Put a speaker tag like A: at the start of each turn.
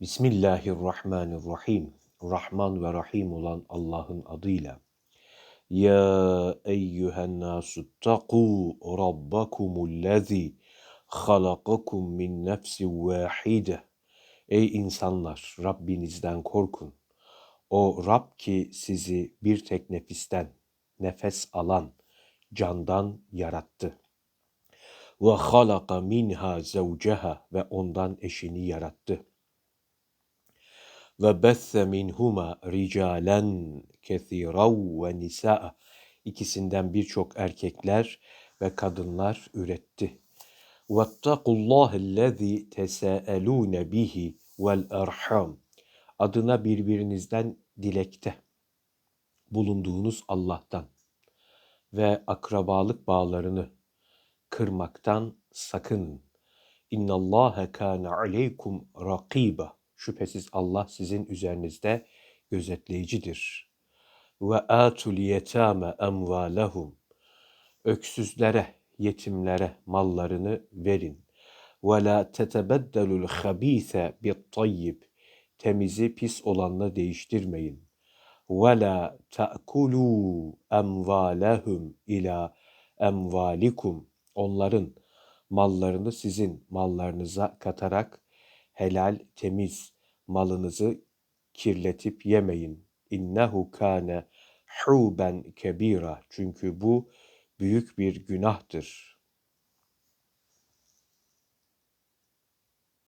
A: Bismillahirrahmanirrahim. Rahman ve Rahim olan Allah'ın adıyla. Ya eyyühen nasu taku rabbakumullezi halakakum min nefsin vahide. Ey insanlar Rabbinizden korkun. O Rab ki sizi bir tek nefisten, nefes alan, candan yarattı. Ve halaka minha zevceha ve ondan eşini yarattı ve besse minhuma ricalen kesiran ve nisaa ikisinden birçok erkekler ve kadınlar üretti. Vettakullahellezî tesâelûne bihi vel erham adına birbirinizden dilekte bulunduğunuz Allah'tan ve akrabalık bağlarını kırmaktan sakın. İnnallâhe kâne aleykum rakiba Şüphesiz Allah sizin üzerinizde gözetleyicidir. Ve atul yetame emvalehum. Öksüzlere, yetimlere mallarını verin. Ve la tetebeddelul habise bit tayyib. Temizi pis olanla değiştirmeyin. Ve la ta'kulu emvalehum ila emvalikum. Onların mallarını sizin mallarınıza katarak helal, temiz malınızı kirletip yemeyin. İnnehu kâne huben kebira. Çünkü bu büyük bir günahtır.